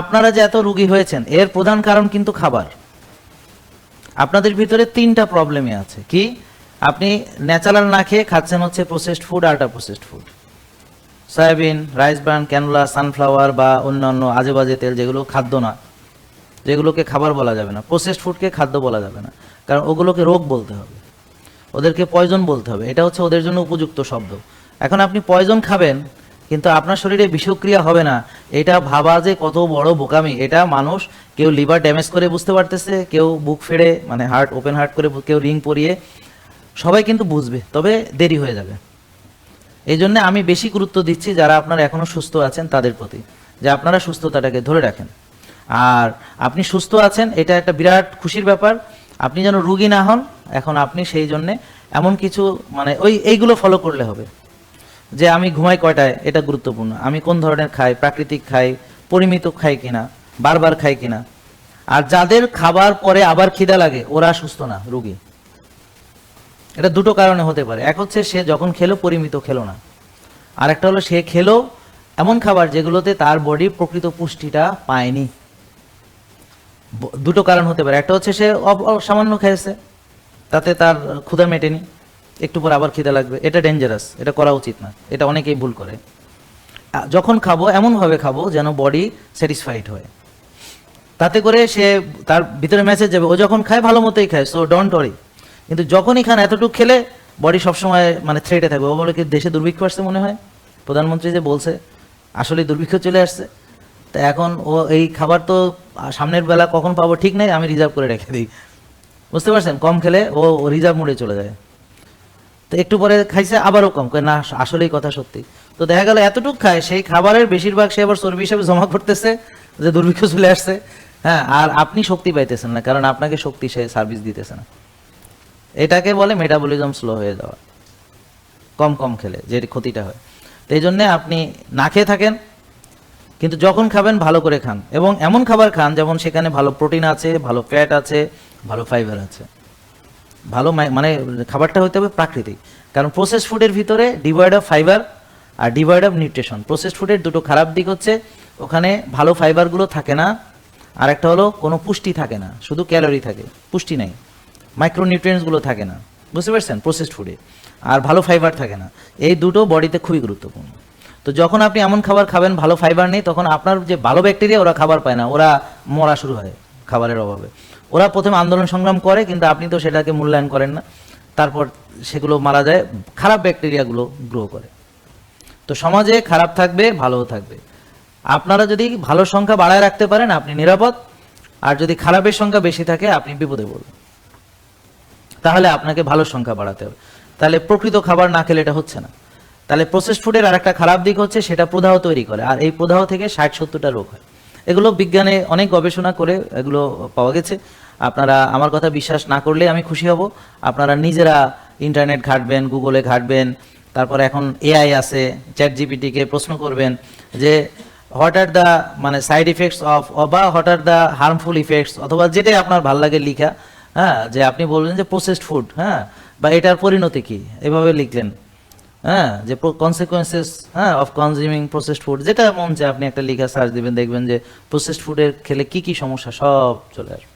আপনারা যে এত রুগী হয়েছেন, এর প্রধান কারণ কিন্তু খাবার। আপনাদের ভিতরে তিনটা প্রবলেমই আছে। কি? আপনি ন্যাচারাল না খেয়ে খাচ্ছেন হচ্ছে processed food ultra processed food soybean rice bran canola sunflower বা অন্যান্য আজে বাজে তেল যেগুলো খাদ্য না, যেগুলোকে খাবার বলা যাবে না প্রসেসড ফুডকে খাদ্য বলা যাবে না, কারণ ওগুলোকে রোগ বলতে হবে। ওদেরকে পয়জন বলতে হবে। এটা হচ্ছে ওদের জন্য উপযুক্ত শব্দ। এখন আপনি পয়জন খাবেন কিন্তু আপনার শরীরে বিষক্রিয়া হবে না। এটা ভাবা যে কত বড় বোকামি। এটা মানুষ কেউ লিভার ড্যামেজ করে বুঝতে পারতেছে, কেউ বুক ফেড়ে মানে হার্ট, ওপেন হার্ট করে কেউ রিং পরিয়ে, সবাই কিন্তু বুঝবে, তবে দেরি হয়ে যাবে। এই জন্য আমি বেশি গুরুত্ব দিচ্ছি যারা আপনারা এখনও সুস্থ আছেন তাদের প্রতি, যে আপনারা সুস্থতাটাকে ধরে রাখেন। আর আপনি সুস্থ আছেন, এটা একটা বিরাট খুশির ব্যাপার। আপনি যেন রুগী না হন, এখন আপনি সেই জন্যে এমন কিছু মানে ওই, এইগুলো ফলো করলে হবে। যে আমি ঘুমাই কয়টায়, এটা গুরুত্বপূর্ণ। আমি কোন ধরনের খাই, প্রাকৃতিক খাই, পরিমিত খাই কিনা, বারবার খাই কিনা। আর যাদের খাবার পরে আবার খিদা লাগে, ওরা সুস্থ না, রুগী। এটা দুটো কারণে হতে পারে। এক হচ্ছে সে যখন খেলো, পরিমিত খেলো না। আর একটা হলো সে খেলো এমন খাবার যেগুলোতে তার বডি প্রকৃত পুষ্টিটা পায়নি। দুটো কারণ হতে পারে। একটা হচ্ছে সে সামান্য খেয়েছে, তাতে তার ক্ষুধা মেটেনি। একটু পর আবার খিদে লাগবে। এটা ডেঞ্জারাস এটা করা উচিত না। এটা অনেকেই ভুল করে। যখন খাব, এমনভাবে খাব যেন বডি স্যাটিসফাইড হয়। তাতে করে সে তার ভিতরে মেসেজ যাবে, ও যখন খায়, ভালো মতোই খায় সো ডোন্ট ওয়ারি কিন্তু যখনই খান, এতটুকু খেলে বডি সবসময় মানে থ্রেটে থাকবে। ও বলে কি, দেশে দুর্ভিক্ষ আসছে মনে হয়? প্রধানমন্ত্রী যে বলছে আসলে দুর্ভিক্ষ চলে আসছে। তা এখন ও এই খাবার তো সামনের বেলা কখন পাবো ঠিক নাই, আমি রিজার্ভ করে রেখে দিই। বুঝতে পারছেন? কম খেলে ও রিজার্ভ মোডে চলে যায়। তো একটু পরে খাইছে, আবারও কম। না, আসলেই কথা সত্যি। তো দেখা গেল এতটুকু খায়, সেই খাবারের বেশিরভাগ সে আবার চর্বি হিসেবে জমা করতেছে, যে দুর্ভিক্ষ চলে আসছে। হ্যাঁ আর আপনি শক্তি পাইতেছেন না, কারণ আপনাকে শক্তি সে সার্ভিস দিতেছে না। এটাকে বলে মেটাবলিজম স্লো হয়ে যাওয়া। কম কম খেলে, যে ক্ষতিটা হয়। তো এই জন্যে আপনি না খেয়ে থাকেন, কিন্তু যখন খাবেন, ভালো করে খান। এবং এমন খাবার খান, যেমন সেখানে ভালো প্রোটিন আছে, ভালো ফ্যাট আছে, ভালো ফাইবার আছে। ভালো মানে খাবারটা হতে হবে প্রাকৃতিক। কারণ প্রসেস ফুডের ভিতরে ডিভয়েড অফ ফাইবার আর ডিভয়েড অফ নিউট্রিশন প্রসেস ফুডের দুটো খারাপ দিক হচ্ছে, ওখানে ভালো ফাইবারগুলো থাকে না, আর একটা হলো কোনো পুষ্টি থাকে না, শুধু ক্যালোরি থাকে, পুষ্টি নেই মাইক্রোনিউট্রিয়েন্টসগুলো থাকে না। বুঝতে পারছেন? প্রসেসড ফুডে আর ভালো ফাইবার থাকে না। এই দুটো বডিতে খুবই গুরুত্বপূর্ণ। তো যখন আপনি এমন খাবার খাবেন, ভালো ফাইবার নেই, তখন আপনার যে ভালো ব্যাকটেরিয়া ওরা খাবার পায় না। ওরা মরা শুরু হয় খাবারের অভাবে। ওরা প্রথমে আন্দোলন সংগ্রাম করে, কিন্তু আপনি তো সেটাকে মূল্যায়ন করেন না। তারপর সেগুলো মারা যায়, খারাপ ব্যাকটেরিয়াগুলো গ্রো করে। তো সমাজে খারাপ থাকবে, ভালোও থাকবে। আপনারা যদি ভালো সংখ্যা বাড়ায় রাখতে পারেন, আপনি নিরাপদ। আর যদি খারাপের সংখ্যা বেশি থাকে, আপনি বিপদে পড়বেন। তাহলে আপনাকে ভালো সংখ্যা বাড়াতে হবে। তাহলে প্রকৃত খাবার না খেলে এটা হচ্ছে না। তাহলে প্রসেস ফুডের আর একটা খারাপ দিক হচ্ছে, সেটা প্রদাহ তৈরি করে। আর এই প্রদাহ থেকে ষাট সত্তরটা রোগ হয়। এগুলো বিজ্ঞানে অনেক গবেষণা করে এগুলো পাওয়া গেছে। আপনারা আমার কথা বিশ্বাস না করলে আমি খুশি হব। আপনারা নিজেরা ইন্টারনেট ঘাটবেন, গুগলে ঘাটবেন, তারপর এখন এআই আছে চ্যাট জিপিটিকে প্রশ্ন করবেন যে হোয়াট আর দ্য মানে সাইড ইফেক্টস অফ বা what are the harmful effects অথবা যেটাই আপনার ভালো লাগে লিখা হ্যাঁ যে আপনি বলবেন যে প্রসেসড ফুড হ্যাঁ বা এটার পরিণতি কি? এভাবে লিখলেন হ্যাঁ যে কনসিকোয়েন্সেস হ্যাঁ অফ কনজিউমিং প্রসেসড ফুড যেটা মন চায় আপনি একটা লিখা সার্চ দিবেন, দেখবেন যে প্রসেসড ফুডের খেলে কি কি সমস্যা, সব চলে আসবে।